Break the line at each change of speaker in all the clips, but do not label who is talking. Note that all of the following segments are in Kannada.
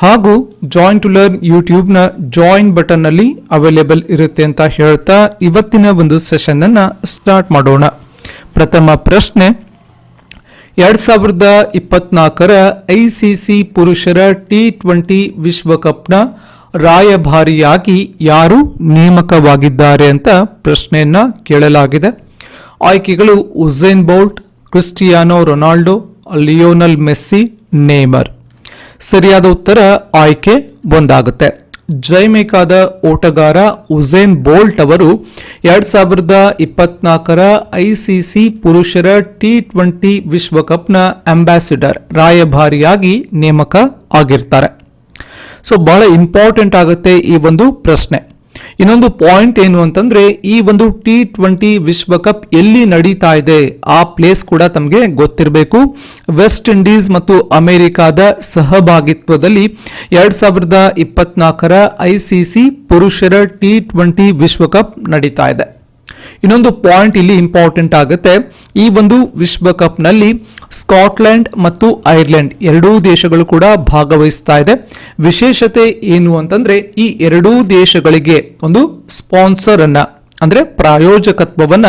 ಹಾಗೂ ಜಾಯಿನ್ ಟು ಲರ್ನ್ ಯೂಟ್ಯೂಬ್ನ ಜಾಯಿನ್ ಬಟನ್ನಲ್ಲಿ ಅವೈಲೇಬಲ್ ಇರುತ್ತೆ ಅಂತ ಹೇಳ್ತಾ ಇವತ್ತಿನ ಒಂದು ಸೆಷನ್ ಅನ್ನ ಸ್ಟಾರ್ಟ್ ಮಾಡೋಣ. ಪ್ರಥಮ ಪ್ರಶ್ನೆ, ಎರಡ್ ಸಾವಿರದ ಇಪ್ಪತ್ನಾಲ್ಕರ ಐ ಸಿ ಸಿ ಪುರುಷರ ಟಿ ಟ್ವೆಂಟಿ ವಿಶ್ವಕಪ್ನ ರಾಯಭಾರಿಯಾಗಿ ಯಾರು ನೇಮಕವಾಗಿದ್ದಾರೆ ಅಂತ ಪ್ರಶ್ನೆಯನ್ನು ಕೇಳಲಾಗಿದೆ. ಆಯ್ಕೆಗಳು Usain Bolt, Cristiano Ronaldo, Lionel Messi, Neymar. ಸರಿಯಾದ ಉತ್ತರ ಆಯ್ಕೆ ಒಂದಾಗುತ್ತೆ. ಜೈಮೇಕಾದ ಓಟಗಾರ ಉಸೇನ್ ಬೋಲ್ಟ್ ಅವರು ಎರಡ್ ಸಾವಿರದ ಇಪ್ಪತ್ನಾಲ್ಕರ ಐಸಿಸಿ ಪುರುಷರ ಟಿ ಟ್ವೆಂಟಿ ವಿಶ್ವಕಪ್ನ ಅಂಬಾಸಿಡರ್, ರಾಯಭಾರಿಯಾಗಿ ನೇಮಕ ಆಗಿರ್ತಾರೆ. ಸೊ, ಬಹಳ ಇಂಪಾರ್ಟೆಂಟ್ ಆಗುತ್ತೆ ಈ ಒಂದು ಪ್ರಶ್ನೆ. ಇನ್ನೊಂದು ಪಾಯಿಂಟ್ ಏನು ಅಂತಂದ್ರೆ ಈ ಒಂದು ಟಿ ಟ್ವೆಂಟಿ ವಿಶ್ವಕಪ್ ಎಲ್ಲಿ ನಡೀತಾ ಇದೆ? ಆ ಪ್ಲೇಸ್ ಕೂಡ ತಮಗೆ ಗೊತ್ತಿರಬೇಕು. ವೆಸ್ಟ್ ಇಂಡೀಸ್ ಮತ್ತು ಅಮೆರಿಕಾದ ಸಹಭಾಗಿತ್ವದಲ್ಲಿ ಎರಡ್ ಸಾವಿರದ ಇಪ್ಪತ್ನಾಲ್ಕರ ಐಸಿಸಿ ಪುರುಷರ ಟಿ ಟ್ವೆಂಟಿ ವಿಶ್ವಕಪ್ ನಡೀತಾ ಇದೆ. ಇನ್ನೊಂದು ಪಾಯಿಂಟ್ ಇಲ್ಲಿ ಇಂಪಾರ್ಟೆಂಟ್ ಆಗುತ್ತೆ. ಈ ಒಂದು ವಿಶ್ವಕಪ್ನಲ್ಲಿ ಸ್ಕಾಟ್ಲೆಂಡ್ ಮತ್ತು ಐರ್ಲೆಂಡ್ ಎರಡೂ ದೇಶಗಳು ಕೂಡ ಭಾಗವಹಿಸ್ತಾ ಇದೆ. ವಿಶೇಷತೆ ಏನು ಅಂತಂದ್ರೆ ಈ ಎರಡೂ ದೇಶಗಳಿಗೆ ಒಂದು ಸ್ಪಾನ್ಸರ್ ಅನ್ನ, ಅಂದ್ರೆ ಪ್ರಾಯೋಜಕತ್ವವನ್ನ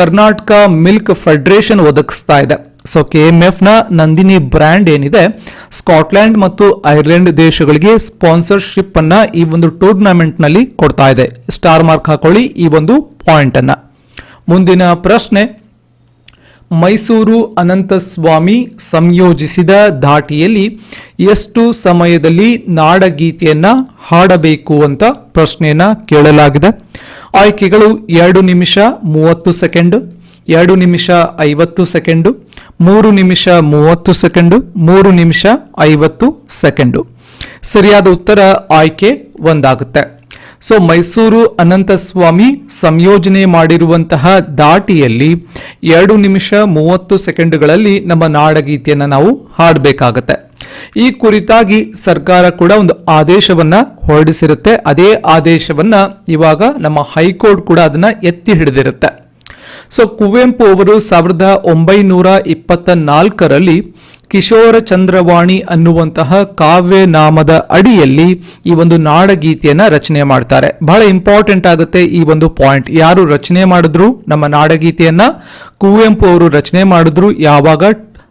ಕರ್ನಾಟಕ ಮಿಲ್ಕ್ ಫೆಡರೇಷನ್ ಒದಗಿಸ್ತಾ ಇದೆ. ಸೊ ಕೆ ಎಂ ಎಫ್ನ ನಂದಿನಿ ಬ್ರ್ಯಾಂಡ್ ಏನಿದೆ ಸ್ಕಾಟ್ಲ್ಯಾಂಡ್ ಮತ್ತು ಐರ್ಲೆಂಡ್ ದೇಶಗಳಿಗೆ ಸ್ಪಾನ್ಸರ್ಶಿಪ್ ಅನ್ನ ಈ ಒಂದು ಟೂರ್ನಮೆಂಟ್ನಲ್ಲಿ ಕೊಡ್ತಾ ಇದೆ. ಸ್ಟಾರ್ ಮಾರ್ಕ್ ಹಾಕೊಳ್ಳಿ ಈ ಒಂದು ಪಾಯಿಂಟ್ ಅನ್ನ. ಮುಂದಿನ ಪ್ರಶ್ನೆ, ಮೈಸೂರು ಅನಂತಸ್ವಾಮಿ ಸಂಯೋಜಿಸಿದ ಧಾಟಿಯಲ್ಲಿ ಎಷ್ಟು ಸಮಯದಲ್ಲಿ ನಾಡಗೀತೆಯನ್ನು ಹಾಡಬೇಕು ಅಂತ ಪ್ರಶ್ನೆಯನ್ನು ಕೇಳಲಾಗಿದೆ. ಆಯ್ಕೆಗಳು ಎರಡು ನಿಮಿಷ ಮೂವತ್ತು ಸೆಕೆಂಡ್, ಎರಡು ನಿಮಿಷ ಐವತ್ತು ಸೆಕೆಂಡು ಮೂರು ನಿಮಿಷ ಮೂವತ್ತು ಸೆಕೆಂಡು, ಮೂರು ನಿಮಿಷ ಐವತ್ತು ಸೆಕೆಂಡು. ಸರಿಯಾದ ಉತ್ತರ ಆಯ್ಕೆ ಒಂದಾಗುತ್ತೆ. ಸೊ ಮೈಸೂರು ಅನಂತಸ್ವಾಮಿ ಸಂಯೋಜನೆ ಮಾಡಿರುವಂತಹ ದಾಟಿಯಲ್ಲಿ ಎರಡು ನಿಮಿಷ ಮೂವತ್ತು ಸೆಕೆಂಡ್ಗಳಲ್ಲಿ ನಮ್ಮ ನಾಡಗೀತೆಯನ್ನು ನಾವು ಹಾಡಬೇಕಾಗತ್ತೆ. ಈ ಕುರಿತಾಗಿ ಸರ್ಕಾರ ಕೂಡ ಒಂದು ಆದೇಶವನ್ನ ಹೊರಡಿಸಿರುತ್ತೆ. ಅದೇ ಆದೇಶವನ್ನ ಇವಾಗ ನಮ್ಮ ಹೈಕೋರ್ಟ್ ಕೂಡ ಅದನ್ನ ಎತ್ತಿ ಹಿಡಿದಿರುತ್ತೆ. ಸೊ ಕುವೆಂಪು ಅವರು ಸಾವಿರದ ಒಂಬೈನೂರ ಇಪ್ಪತ್ತ ನಾಲ್ಕರಲ್ಲಿ ಕಿಶೋರ ಚಂದ್ರವಾಣಿ ಅನ್ನುವಂತಹ ಕಾವ್ಯ ನಾಮದ ಅಡಿಯಲ್ಲಿ ಈ ಒಂದು ನಾಡಗೀತೆಯನ್ನು ರಚನೆ ಮಾಡ್ತಾರೆ. ಬಹಳ ಇಂಪಾರ್ಟೆಂಟ್ ಆಗುತ್ತೆ ಈ ಒಂದು ಪಾಯಿಂಟ್. ಯಾರು ರಚನೆ ಮಾಡಿದ್ರು ನಮ್ಮ ನಾಡಗೀತೆಯನ್ನು? ಕುವೆಂಪು ಅವರು ರಚನೆ ಮಾಡಿದ್ರು. ಯಾವಾಗ?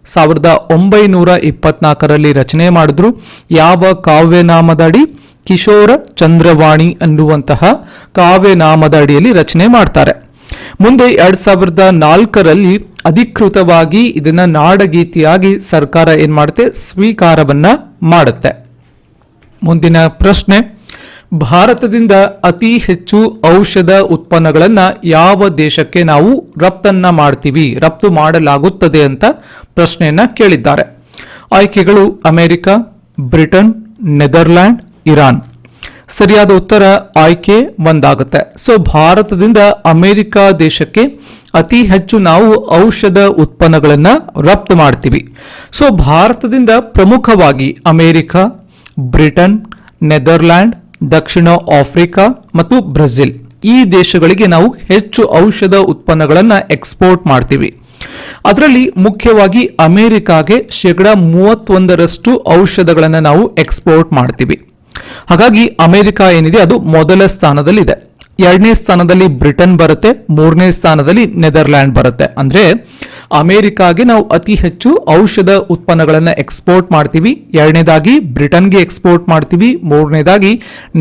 ಸಾವಿರದ ಒಂಬೈನೂರ ಇಪ್ಪತ್ನಾಲ್ಕರಲ್ಲಿ ರಚನೆ ಮಾಡಿದ್ರು. ಯಾವ ಕಾವ್ಯನಾಮದ ಅಡಿ? ಕಿಶೋರ ಚಂದ್ರವಾಣಿ ಅನ್ನುವಂತಹ ಕಾವ್ಯನಾಮದ ಅಡಿಯಲ್ಲಿ ರಚನೆ ಮಾಡ್ತಾರೆ. ಮುಂದೆ ಎರಡ್ ಸಾವಿರದ ನಾಲ್ಕರಲ್ಲಿ ಅಧಿಕೃತವಾಗಿ ಇದನ್ನ ನಾಡಗೀತೆಯಾಗಿ ಸರ್ಕಾರ ಏನ್ ಮಾಡುತ್ತೆ? ಸ್ವೀಕಾರವನ್ನ ಮಾಡುತ್ತೆ. ಮುಂದಿನ ಪ್ರಶ್ನೆ. ಭಾರತದಿಂದ ಅತಿ ಹೆಚ್ಚು ಔಷಧ ಉತ್ಪನ್ನಗಳನ್ನ ಯಾವ ದೇಶಕ್ಕೆ ನಾವು ರಫ್ತನ್ನ ಮಾಡ್ತೀವಿ? ರಫ್ತು ಮಾಡಲಾಗುತ್ತದೆ ಅಂತ ಪ್ರಶ್ನೆಯನ್ನ ಕೇಳಿದ್ದಾರೆ. ಆಯ್ಕೆಗಳು ಅಮೆರಿಕ, ಬ್ರಿಟನ್, ನೆದರ್ಲ್ಯಾಂಡ್, ಇರಾನ್. ಸರಿಯಾದ ಉತ್ತರ ಆಯ್ಕೆ ಒಂದಾಗುತ್ತೆ. ಸೊ ಭಾರತದಿಂದ ಅಮೆರಿಕ ದೇಶಕ್ಕೆ ಅತಿ ಹೆಚ್ಚು ನಾವು ಔಷಧ ಉತ್ಪನ್ನಗಳನ್ನ ರಫ್ತು ಮಾಡ್ತೀವಿ. ಸೊ ಭಾರತದಿಂದ ಪ್ರಮುಖವಾಗಿ ಅಮೆರಿಕ, ಬ್ರಿಟನ್, ನೆದರ್ಲ್ಯಾಂಡ್, ದಕ್ಷಿಣ ಆಫ್ರಿಕಾ ಮತ್ತು ಬ್ರೆಜಿಲ್ ಈ ದೇಶಗಳಿಗೆ ನಾವು ಹೆಚ್ಚು ಔಷಧ ಉತ್ಪನ್ನಗಳನ್ನು ಎಕ್ಸ್ಪೋರ್ಟ್ ಮಾಡ್ತೀವಿ. ಅದರಲ್ಲಿ ಮುಖ್ಯವಾಗಿ ಅಮೆರಿಕಾಗೆ ಶೇಕಡ ಮೂವತ್ತೊಂದರಷ್ಟು ಔಷಧಗಳನ್ನು ನಾವು ಎಕ್ಸ್ಪೋರ್ಟ್ ಮಾಡ್ತೀವಿ. ಹಾಗಾಗಿ ಅಮೆರಿಕ ಏನಿದೆ, ಅದು ಮೊದಲ ಸ್ಥಾನದಲ್ಲಿದೆ. ಎರಡನೇ ಸ್ಥಾನದಲ್ಲಿ ಬ್ರಿಟನ್ ಬರುತ್ತೆ, ಮೂರನೇ ಸ್ಥಾನದಲ್ಲಿ ನೆದರ್ಲ್ಯಾಂಡ್ ಬರುತ್ತೆ. ಅಂದ್ರೆ ಅಮೆರಿಕಾಗೆ ನಾವು ಅತಿ ಹೆಚ್ಚು ಔಷಧ ಉತ್ಪನ್ನಗಳನ್ನು ಎಕ್ಸ್ಪೋರ್ಟ್ ಮಾಡ್ತೀವಿ. ಎರಡನೇದಾಗಿ ಬ್ರಿಟನ್ಗೆ ಎಕ್ಸ್ಪೋರ್ಟ್ ಮಾಡ್ತೀವಿ. ಮೂರನೇದಾಗಿ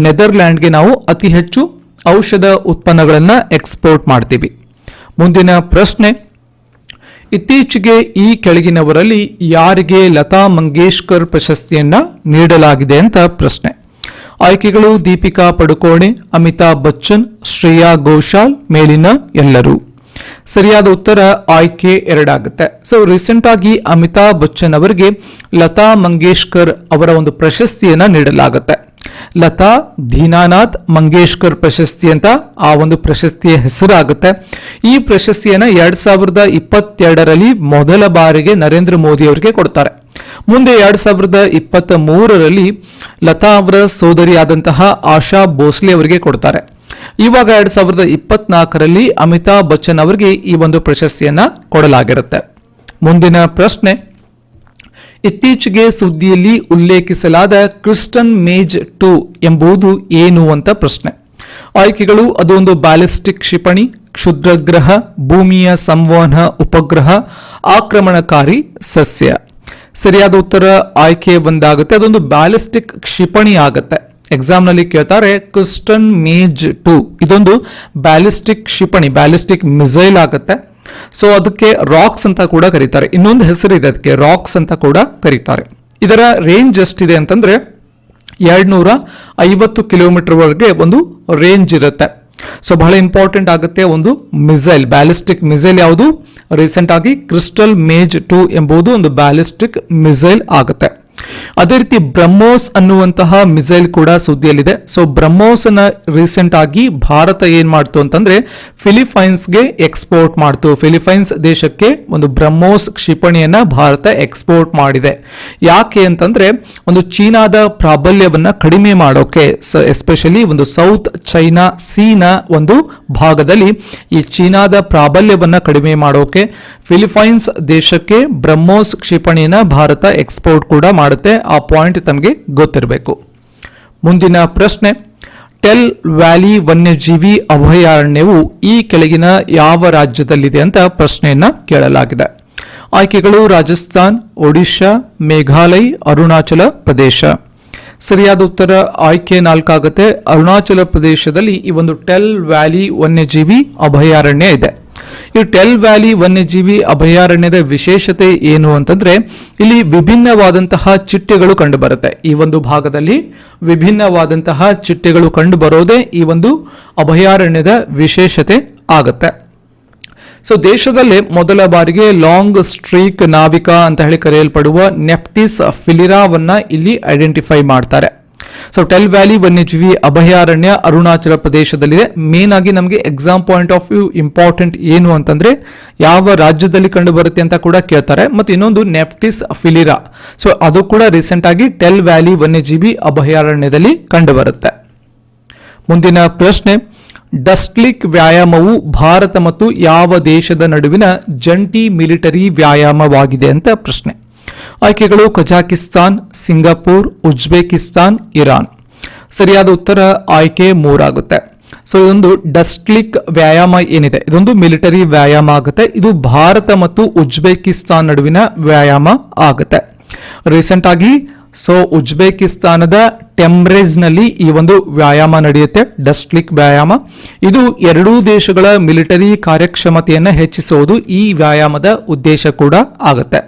ನೆದರ್ಲ್ಯಾಂಡ್ಗೆ ನಾವು ಅತಿ ಹೆಚ್ಚು ಔಷಧ ಉತ್ಪನ್ನಗಳನ್ನು ಎಕ್ಸ್ಪೋರ್ಟ್ ಮಾಡ್ತೀವಿ. ಮುಂದಿನ ಪ್ರಶ್ನೆ, ಇತ್ತೀಚೆಗೆ ಈ ಕೆಳಗಿನವರಲ್ಲಿ ಯಾರಿಗೆ ಲತಾ ಮಂಗೇಶ್ಕರ್ ಪ್ರಶಸ್ತಿಯನ್ನ ನೀಡಲಾಗಿದೆ ಅಂತ ಪ್ರಶ್ನೆ. ಆಯ್ಕೆಗಳು ದೀಪಿಕಾ ಪಡುಕೋಣೆ ಅಮಿತಾಬ್ ಬಚ್ಚನ್, ಶ್ರೇಯಾ ಘೋಷಾಲ್ ಮೇಲಿನ ಎಲ್ಲರೂ. ಸರಿಯಾದ ಉತ್ತರ ಆಯ್ಕೆ ಎರಡಾಗುತ್ತೆ. ಸೊ ರೀಸೆಂಟ್ ಆಗಿ ಅಮಿತಾಬ್ ಬಚ್ಚನ್ ಅವರಿಗೆ ಲತಾ ಮಂಗೇಶ್ಕರ್ ಅವರ ಒಂದು ಪ್ರಶಸ್ತಿಯನ್ನ ನೀಡಲಾಗುತ್ತೆ. ಲತಾ ದೀನಾನಾಥ್ ಮಂಗೇಶ್ಕರ್ ಪ್ರಶಸ್ತಿ ಅಂತ ಆ ಒಂದು ಪ್ರಶಸ್ತಿಯ ಹೆಸರಾಗುತ್ತೆ. ಈ ಪ್ರಶಸ್ತಿಯನ್ನ ಎರಡ್ ಸಾವಿರದ ಇಪ್ಪತ್ತೆರಡರಲ್ಲಿ ಮೊದಲ ಬಾರಿಗೆ ನರೇಂದ್ರ ಮೋದಿ ಅವರಿಗೆ ಕೊಡ್ತಾರೆ. ಮುಂದೆ ಎರಡ್ ಸಾವಿರದ ಇಪ್ಪತ್ತ ಮೂರರಲ್ಲಿ ಲತಾ ಅವರ ಸೋದರಿಯಾದಂತಹ ಆಶಾ ಭೋಸ್ಲೆ ಅವರಿಗೆ ಕೊಡ್ತಾರೆ. ಇವಾಗ ಎರಡ್ ಸಾವಿರದ ಇಪ್ಪತ್ನಾಲ್ಕರಲ್ಲಿ ಅಮಿತಾಬ್ ಬಚ್ಚನ್ ಅವರಿಗೆ ಈ ಒಂದು ಪ್ರಶಸ್ತಿಯನ್ನ ಕೊಡಲಾಗಿರುತ್ತೆ. ಮುಂದಿನ ಪ್ರಶ್ನೆ, ಇತ್ತೀಚೆಗೆ ಸುದ್ದಿಯಲ್ಲಿ ಉಲ್ಲೇಖಿಸಲಾದ ಕ್ರಿಸ್ಟನ್ ಮೇಜ್ ಟು ಎಂಬುದು ಏನು ಅಂತ ಪ್ರಶ್ನೆ. ಆಯ್ಕೆಗಳು, ಅದೊಂದು ಬ್ಯಾಲಿಸ್ಟಿಕ್ ಕ್ಷಿಪಣಿ, ಕ್ಷುದ್ರಗ್ರಹ, ಭೂಮಿಯ ಸಂವಹನ ಉಪಗ್ರಹ, ಆಕ್ರಮಣಕಾರಿ ಸಸ್ಯ. ಸರಿಯಾದ ಉತ್ತರ ಆಯ್ಕೆ ಬಂದಾಗುತ್ತೆ. ಅದೊಂದು ಬ್ಯಾಲಿಸ್ಟಿಕ್ ಕ್ಷಿಪಣಿ ಆಗುತ್ತೆ ಎಕ್ಸಾಮ್ನಲ್ಲಿ ಕೇಳ್ತಾರೆ ಕ್ರಿಸ್ಟನ್ ಮೇಜ್ ಟು ಇದೊಂದು ಬ್ಯಾಲಿಸ್ಟಿಕ್ ಕ್ಷಿಪಣಿ, ಬ್ಯಾಲಿಸ್ಟಿಕ್ ಮಿಸೈಲ್ ಆಗುತ್ತೆ. ಸೊ ಅದಕ್ಕೆ ರಾಕ್ಸ್ ಅಂತ ಕೂಡ ಕರೀತಾರೆ. ಇನ್ನೊಂದು ಹೆಸರು ಇದೆ ಅದಕ್ಕೆ ರಾಕ್ಸ್ ಅಂತ ಕೂಡ ಕರೀತಾರೆ. ಇದರ ರೇಂಜ್ ಎಷ್ಟಿದೆ ಅಂತಂದ್ರೆ, ಎರಡ್ನೂರ ಐವತ್ತು ಕಿಲೋಮೀಟರ್ ವರೆಗೆ ಒಂದು ರೇಂಜ್ ಇರುತ್ತೆ. ಸೊ ಬಹಳ ಇಂಪಾರ್ಟೆಂಟ್ ಆಗುತ್ತೆ ಒಂದು ಮಿಸೈಲ್ ಬ್ಯಾಲಿಸ್ಟಿಕ್ ಮಿಸೈಲ್ ಯಾವುದು? ರೀಸೆಂಟ್ ಆಗಿ ಕ್ರಿಸ್ಟಲ್ ಮೇಜ್ ಟು ಎಂಬುದು ಒಂದು ಬ್ಯಾಲಿಸ್ಟಿಕ್ ಮಿಸೈಲ್ ಆಗುತ್ತೆ. ಅದೇ ರೀತಿ ಬ್ರಹ್ಮೋಸ್ ಅನ್ನುವಂತಹ ಮಿಸೈಲ್ ಕೂಡ ಸುದ್ದಿಯಲ್ಲಿದೆ. ಸೊ ಬ್ರಹ್ಮೋಸ್ ಅನ್ನ ರೀಸೆಂಟ್ ಆಗಿ ಭಾರತ ಏನ್ ಮಾಡ್ತು ಅಂತಂದ್ರೆ ಫಿಲಿಪೈನ್ಸ್ಗೆ ಎಕ್ಸ್ಪೋರ್ಟ್ ಮಾಡ್ತು. ಫಿಲಿಪೈನ್ಸ್ ದೇಶಕ್ಕೆ ಒಂದು ಬ್ರಹ್ಮೋಸ್ ಕ್ಷಿಪಣಿಯನ್ನ ಭಾರತ ಎಕ್ಸ್ಪೋರ್ಟ್ ಮಾಡಿದೆ. ಯಾಕೆ ಅಂತಂದ್ರೆ ಒಂದು ಚೀನಾದ ಪ್ರಾಬಲ್ಯವನ್ನ ಕಡಿಮೆ ಮಾಡೋಕೆ ಎಸ್ಪೆಷಲಿ ಒಂದು ಸೌತ್ ಚೈನಾ ಸೀನ ಒಂದು ಭಾಗದಲ್ಲಿ ಈ ಚೀನಾದ ಪ್ರಾಬಲ್ಯವನ್ನ ಕಡಿಮೆ ಮಾಡೋಕೆ ಫಿಲಿಪೈನ್ಸ್ ದೇಶಕ್ಕೆ ಬ್ರಹ್ಮೋಸ್ ಕ್ಷಿಪಣಿಯನ್ನ ಭಾರತ ಎಕ್ಸ್ಪೋರ್ಟ್ ಕೂಡ ಮಾಡುತ್ತೆ. ಆ ಪಾಯಿಂಟ್ ತಮಗೆ ಗೊತ್ತಿರಬೇಕು. ಮುಂದಿನ ಪ್ರಶ್ನೆ ಟೆಲ್ ವ್ಯಾಲಿ ವನ್ಯಜೀವಿ ಅಭಯಾರಣ್ಯವು ಈ ಕೆಳಗಿನ ಯಾವ ರಾಜ್ಯದಲ್ಲಿದೆ ಅಂತ ಪ್ರಶ್ನೆಯನ್ನ ಕೇಳಲಾಗಿದೆ. ಆಯ್ಕೆಗಳು ರಾಜಸ್ಥಾನ್, ಒಡಿಶಾ, ಮೇಘಾಲಯ, ಅರುಣಾಚಲ ಪ್ರದೇಶ. ಸರಿಯಾದ ಉತ್ತರ ಆಯ್ಕೆ ನಾಲ್ಕಾಗುತ್ತೆ. ಅರುಣಾಚಲ ಪ್ರದೇಶದಲ್ಲಿ ಈ ಒಂದು ಟೆಲ್ ವ್ಯಾಲಿ ವನ್ಯಜೀವಿ ಅಭಯಾರಣ್ಯ ಇದೆ. ಈ ಟೆಲ್ ವ್ಯಾಲಿ ವನ್ಯಜೀವಿ ಅಭಯಾರಣ್ಯದ ವಿಶೇಷತೆ ಏನು ಅಂತಂದ್ರೆ, ಇಲ್ಲಿ ವಿಭಿನ್ನವಾದಂತಹ ಚಿಟ್ಟೆಗಳು ಕಂಡುಬರುತ್ತೆ. ಈ ಒಂದು ಭಾಗದಲ್ಲಿ ವಿಭಿನ್ನವಾದಂತಹ ಚಿಟ್ಟೆಗಳು ಕಂಡು ಬರೋದೇ ಈ ಒಂದು ಅಭಯಾರಣ್ಯದ ವಿಶೇಷತೆ ಆಗುತ್ತೆ. ಸೊ ದೇಶದಲ್ಲೇ ಮೊದಲ ಬಾರಿಗೆ ಲಾಂಗ್ ಸ್ಟ್ರೀಕ್ ನಾವಿಕ ಅಂತ ಹೇಳಿ ಕರೆಯಲ್ಪಡುವ ನೆಪ್ಟಿಸ್ ಫಿಲಿರಾವನ್ನ ಇಲ್ಲಿ ಐಡೆಂಟಿಫೈ ಮಾಡ್ತಾರೆ. ಸೊ ಟೆಲ್ ವ್ಯಾಲಿ ವನ್ಯಜೀವಿ ಅಭಯಾರಣ್ಯ ಅರುಣಾಚಲ ಪ್ರದೇಶದಲ್ಲಿದೆ ಮೇನ್ ಆಗಿ ನಮಗೆ exam point of view important ಏನು ಅಂತಂದ್ರೆ ಯಾವ ರಾಜ್ಯದಲ್ಲಿ ಕಂಡು ಬರುತ್ತೆ ಅಂತ ಕೂಡ ಕೇಳ್ತಾರೆ. ಮತ್ತು ಇನ್ನೊಂದು ನೆಪ್ಟಿಸ್ ಫಿಲಿರಾ ಸೊ ಅದು ಕೂಡ ರೀಸೆಂಟ್ ಆಗಿ ಟೆಲ್ ವ್ಯಾಲಿ ವನ್ಯಜೀವಿ ಅಭಯಾರಣ್ಯದಲ್ಲಿ ಕಂಡು ಬರುತ್ತೆ ಮುಂದಿನ ಪ್ರಶ್ನೆ. ಡಸ್ಟ್ಲಿಕ್ ವ್ಯಾಯಾಮವು ಭಾರತ ಮತ್ತು ಯಾವ ದೇಶದ ನಡುವಿನ ಜಂಟಿ ಮಿಲಿಟರಿ ವ್ಯಾಯಾಮವಾಗಿದೆ ಅಂತ ಪ್ರಶ್ನೆ. ಆಯ್ಕೆಗಳು ಕಜಾಕಿಸ್ತಾನ್, ಸಿಂಗಾಪುರ್, ಉಜ್ಬೇಕಿಸ್ತಾನ್, ಇರಾನ್. ಸರಿಯಾದ ಉತ್ತರ ಆಯ್ಕೆ ಮೂರಾಗುತ್ತೆ. ಸೊ ಇದೊಂದು ಡಸ್ಟ್ಲಿಕ್ ವ್ಯಾಯಾಮ ಏನಿದೆ? ಇದೊಂದು ಮಿಲಿಟರಿ ವ್ಯಾಯಾಮ ಆಗುತ್ತೆ. ಇದು ಭಾರತ ಮತ್ತು ಉಜ್ಬೇಕಿಸ್ತಾನ್ ನಡುವಿನ ವ್ಯಾಯಾಮ ಆಗುತ್ತೆ. ರೀಸೆಂಟ್ ಆಗಿ ಸೊ ಉಜ್ಬೇಕಿಸ್ತಾನದ ಟೆಮ್ರೇಜ್ನಲ್ಲಿ ಈ ಒಂದು ವ್ಯಾಯಾಮ ನಡೆಯುತ್ತೆ. ಡಸ್ಟ್ಲಿಕ್ ವ್ಯಾಯಾಮ. ಇದು ಎರಡೂ ದೇಶಗಳ ಮಿಲಿಟರಿ ಕಾರ್ಯಕ್ಷಮತೆಯನ್ನು ಹೆಚ್ಚಿಸುವುದು ಈ ವ್ಯಾಯಾಮದ ಉದ್ದೇಶ ಕೂಡ ಆಗುತ್ತೆ.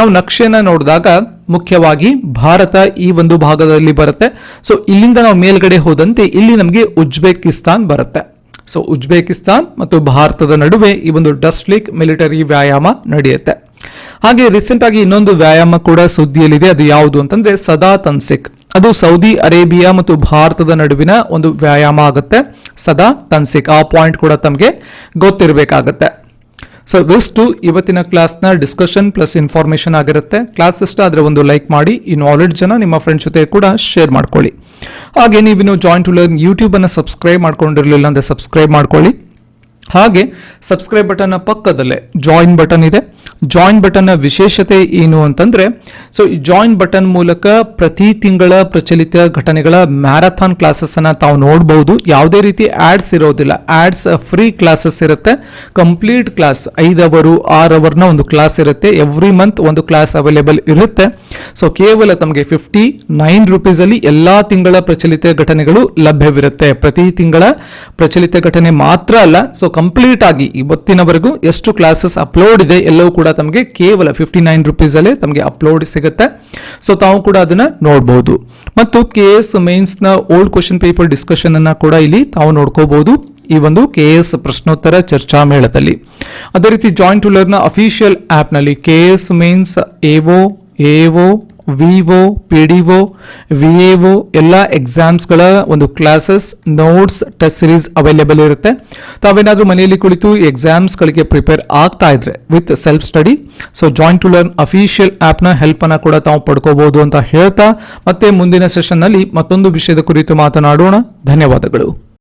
ನಾವು ನಕ್ಷೆನ ನೋಡಿದಾಗ ಮುಖ್ಯವಾಗಿ ಭಾರತ ಈ ಒಂದು ಭಾಗದಲ್ಲಿ ಬರುತ್ತೆ. ಸೊ ಇಲ್ಲಿಂದ ನಾವು ಮೇಲ್ಗಡೆ ಹೋದಂತೆ ಇಲ್ಲಿ ನಮಗೆ ಉಜ್ಬೇಕಿಸ್ತಾನ್ ಬರುತ್ತೆ. ಸೊ ಉಜ್ಬೇಕಿಸ್ತಾನ್ ಮತ್ತು ಭಾರತದ ನಡುವೆ ಈ ಒಂದು ಡಸ್ಟ್ ಡಸ್ಟ್ಲಿಕ್ ಮಿಲಿಟರಿ ವ್ಯಾಯಾಮ ನಡೆಯುತ್ತೆ. ಹಾಗೆ ರೀಸೆಂಟ್ ಆಗಿ ಇನ್ನೊಂದು ವ್ಯಾಯಾಮ ಕೂಡ ಸುದ್ದಿಯಲ್ಲಿದೆ. ಅದು ಯಾವುದು ಅಂತಂದ್ರೆ ಸದಾ ತನ್ಸಿಕ್ ಅದು ಸೌದಿ ಅರೇಬಿಯಾ ಮತ್ತು ಭಾರತದ ನಡುವಿನ ಒಂದು ವ್ಯಾಯಾಮ ಆಗುತ್ತೆ. ಸದಾ ತನ್ಸಿಕ್ ಆ ಪಾಯಿಂಟ್ ಕೂಡ ತಮಗೆ ಗೊತ್ತಿರಬೇಕಾಗತ್ತೆ. ಸೊ ಇಷ್ಟು ಇವತ್ತಿನ ಕ್ಲಾಸ್ನ ಡಿಸ್ಕಷನ್ ಪ್ಲಸ್ ಇನ್ಫಾರ್ಮೇಷನ್ ಆಗಿರುತ್ತೆ. ಕ್ಲಾಸ್ ಇಷ್ಟ ಆದರೆ ಒಂದು ಲೈಕ್ ಮಾಡಿ, ಈ ನಾಲೆಡ್ಜ್ ಜನ ನಿಮ್ಮ ಫ್ರೆಂಡ್ಸ್ ಜೊತೆ ಕೂಡ ಶೇರ್ ಮಾಡ್ಕೊಳ್ಳಿ. ಹಾಗೆ ನೀವು ಜಾಯಿಂಟ್ ಟು ಲರ್ನ್ ಯೂಟ್ಯೂಬನ್ನು ಸಬ್ಸ್ಕ್ರೈಬ್ ಮಾಡ್ಕೊಂಡಿರಲಿಲ್ಲ ಅಂದರೆ ಸಬ್ಸ್ಕ್ರೈಬ್ ಮಾಡ್ಕೊಳ್ಳಿ. ಹಾಗೆ ಸಬ್ಸ್ಕ್ರೈಬ್ ಬಟನ್ನ ಪಕ್ಕದಲ್ಲೇ ಜಾಯಿನ್ ಬಟನ್ ಇದೆ. ಜಾಯಿನ್ ಬಟನ್ನ ವಿಶೇಷತೆ ಏನು ಅಂತಂದರೆ ಸೊ ಈ ಜಾಯಿನ್ ಬಟನ್ ಮೂಲಕ ಪ್ರತಿ ತಿಂಗಳ ಪ್ರಚಲಿತ ಘಟನೆಗಳ ಮ್ಯಾರಥಾನ್ ಕ್ಲಾಸಸ್ಸನ್ನು ತಾವು ನೋಡಬಹುದು ಯಾವುದೇ ರೀತಿ ಆ್ಯಡ್ಸ್ ಇರೋದಿಲ್ಲ. ಆ್ಯಡ್ಸ್ ಫ್ರೀ ಕ್ಲಾಸಸ್ ಇರುತ್ತೆ. ಕಂಪ್ಲೀಟ್ ಕ್ಲಾಸ್ ಐದು ಅವರು ಆರು ಅವರ್ನ ಒಂದು ಕ್ಲಾಸ್ ಇರುತ್ತೆ. ಎವ್ರಿ ಮಂತ್ ಒಂದು ಕ್ಲಾಸ್ ಅವೈಲೇಬಲ್ ಇರುತ್ತೆ. ಸೊ ಕೇವಲ ತಮಗೆ ಫಿಫ್ಟಿ ನೈನ್ ರುಪೀಸಲ್ಲಿ ಎಲ್ಲಾ ತಿಂಗಳ ಪ್ರಚಲಿತ ಘಟನೆಗಳು ಲಭ್ಯವಿರುತ್ತೆ. ಪ್ರತಿ ತಿಂಗಳ ಪ್ರಚಲಿತ ಘಟನೆ ಮಾತ್ರ ಅಲ್ಲ ಸೊ ಕಂಪ್ಲೀಟ್ ಆಗಿ ಇವತ್ತಿನವರೆಗೂ ಎಷ್ಟು ಕ್ಲಾಸಸ್ ಅಪ್ಲೋಡ್ ಇದೆ ಎಲ್ಲವೂ ಕೂಡ ತಮಗೆ ಕೇವಲ ಫಿಫ್ಟಿ ನೈನ್ ರುಪೀಸಲ್ಲೇ ತಮಗೆ ಅಪ್ಲೋಡ್ ಸಿಗುತ್ತೆ. ಸೊ ತಾವು ಕೂಡ ಅದನ್ನ ನೋಡ್ಬೋದು. ಮತ್ತು ಕೆ ಎಸ್ ಮೇನ್ಸ್ನ ಓಲ್ಡ್ ಕ್ವಶನ್ ಪೇಪರ್ ಡಿಸ್ಕಷನ್ ಅನ್ನ ಕೂಡ ಇಲ್ಲಿ ತಾವು ನೋಡ್ಕೋಬಹುದು ಈ ಒಂದು ಕೆ ಎಸ್ ಪ್ರಶ್ನೋತ್ತರ ಚರ್ಚಾ ಮೇಳದಲ್ಲಿ. ಅದೇ ರೀತಿ ಜಾಯಿಂಟ್ ಟೂಲರ್ನ ಅಫಿಷಿಯಲ್ ಆ್ಯಪ್ನಲ್ಲಿ K S mains A AO VAO P D O V A O ಎಲ್ಲ ಎಕ್ಸಾಮ್ಸ್ಗಳ ಒಂದು classes notes test series available ಇರುತ್ತೆ. ತಾವೇನಾದರೂ ಮನೆಯಲ್ಲಿ ಕುಳಿತು ಎಕ್ಸಾಮ್ಸ್ಗಳಿಗೆ ಪ್ರಿಪೇರ್ ಆಗ್ತಾ ಇದ್ರೆ with self study so join to learn official ಆ್ಯಪ್ನ ಹೆಲ್ಪನ್ನು ಕೂಡ ತಾವು ಪಡ್ಕೋಬಹುದು ಅಂತ ಹೇಳ್ತಾ, ಮತ್ತೆ ಮುಂದಿನ ಸೆಷನ್ನಲ್ಲಿ ಮತ್ತೊಂದು ವಿಷಯದ ಕುರಿತು ಮಾತನಾಡೋಣ. ಧನ್ಯವಾದಗಳು.